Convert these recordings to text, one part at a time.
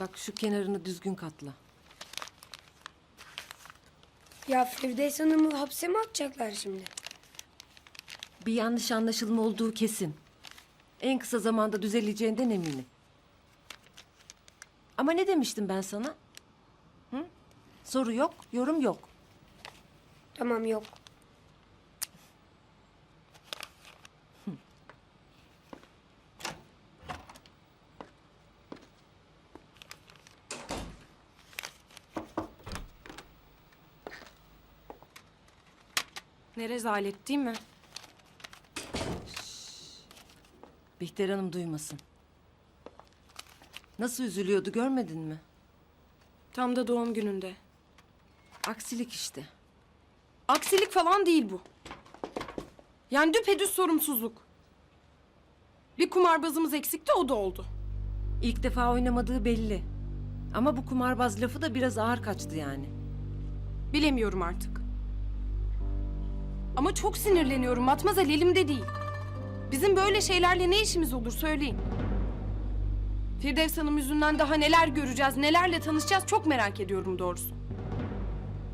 Bak şu kenarını düzgün katla. Ya Firdevs Hanım'ı hapse mi atacaklar şimdi? Bir yanlış anlaşılma olduğu kesin. En kısa zamanda düzeleceğinden eminim. Ama ne demiştim ben sana? Hı? Soru yok, yorum yok. Tamam yok. Ne rezalet değil mi? Bihter Hanım duymasın. Nasıl üzülüyordu görmedin mi? Tam da doğum gününde. Aksilik işte. Aksilik falan değil bu. Yani düpedüz sorumsuzluk. Bir kumarbazımız eksikti o da oldu. İlk defa oynamadığı belli. Ama bu kumarbaz lafı da biraz ağır kaçtı yani. Bilemiyorum artık. Ama çok sinirleniyorum Matmazel elimde değil. Bizim böyle şeylerle ne işimiz olur söyleyin. Firdevs Hanım yüzünden daha neler göreceğiz, nelerle tanışacağız çok merak ediyorum doğrusu.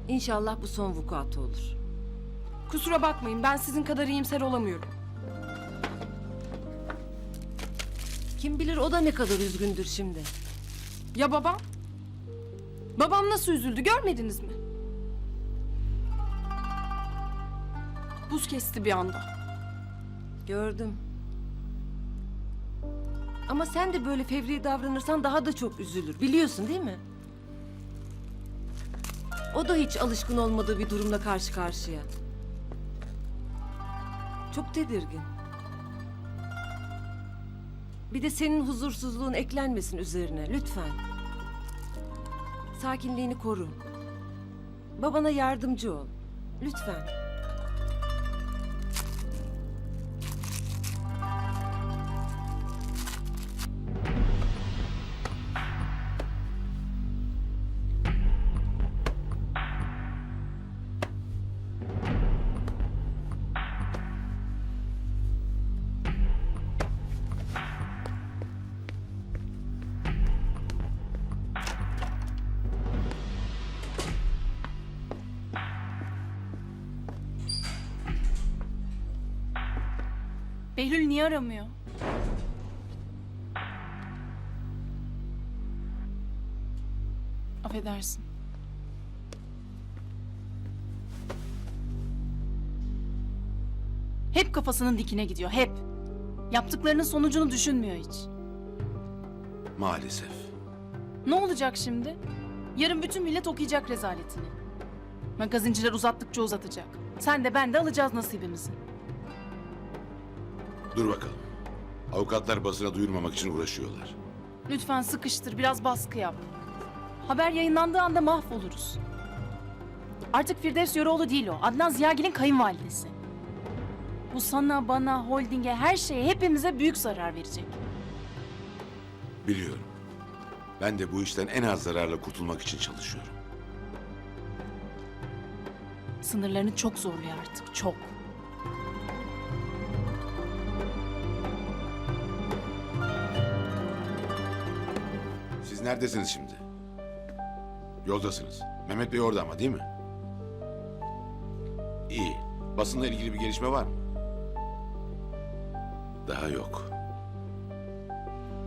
İnşallah bu son vukuatı olur. Kusura bakmayın ben sizin kadar iyimser olamıyorum. Kim bilir o da ne kadar üzgündür şimdi. Ya babam? Babam nasıl üzüldü görmediniz mi? Buz kesti bir anda. Gördüm. Ama sen de böyle fevri davranırsan daha da çok üzülür. Biliyorsun değil mi? O da hiç alışkın olmadığı bir durumla karşı karşıya. Çok tedirgin. Bir de senin huzursuzluğun eklenmesin üzerine lütfen. Sakinliğini koru. Babana yardımcı ol. Lütfen. Behlül niye aramıyor? Affedersin. Hep kafasının dikine gidiyor, hep. Yaptıklarının sonucunu düşünmüyor hiç. Maalesef. Ne olacak şimdi? Yarın bütün millet okuyacak rezaletini. Magazinciler uzattıkça uzatacak. Sen de ben de alacağız nasibimizi. Dur bakalım. Avukatlar basına duyurmamak için uğraşıyorlar. Lütfen sıkıştır, biraz baskı yap. Haber yayınlandığı anda mahvoluruz. Artık Firdevs Yöreoğlu değil o. Adnan Ziyagil'in kayınvalidesi. Bu sana, bana, holdinge, her şeye, hepimize büyük zarar verecek. Biliyorum. Ben de bu işten en az zararla kurtulmak için çalışıyorum. Sınırlarını çok zorluyor artık, çok. Neredesiniz şimdi? Yoldasınız. Mehmet Bey orada ama değil mi? İyi. Basınla ilgili bir gelişme var mı? Daha yok.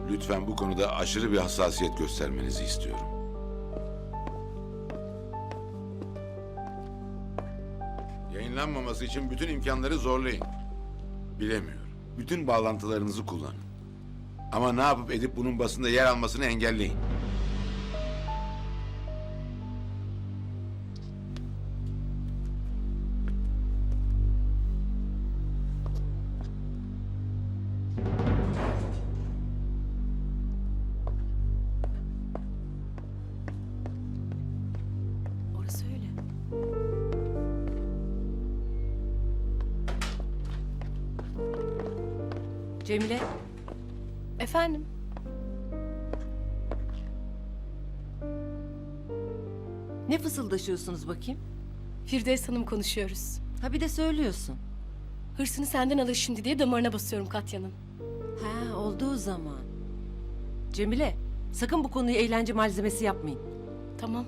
Lütfen bu konuda aşırı bir hassasiyet göstermenizi istiyorum. Yayınlanmaması için bütün imkanları zorlayın. Bilemiyorum. Bütün bağlantılarınızı kullanın. Ama ne yapıp edip bunun basında yer almasını engelleyin. Orası öyle. Cemile, Efendim? ne fısıldaşıyorsunuz bakayım? Firdevs Hanım konuşuyoruz. Ha bir de söylüyorsun. Hırsını senden alır şimdi diye damarına basıyorum Katya'nın. Ha olduğu zaman. Cemile, Sakın bu konuyu eğlence malzemesi yapmayın. Tamam.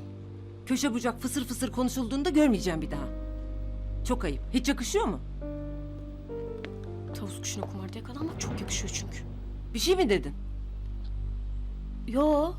Köşe bucak fısır fısır konuşulduğunda görmeyeceğim bir daha. Çok ayıp. Hiç yakışıyor mu? Tavus kuşuna kumarda yakalanmak çok yakışıyor çünkü. Bir şey mi dedin? Yo.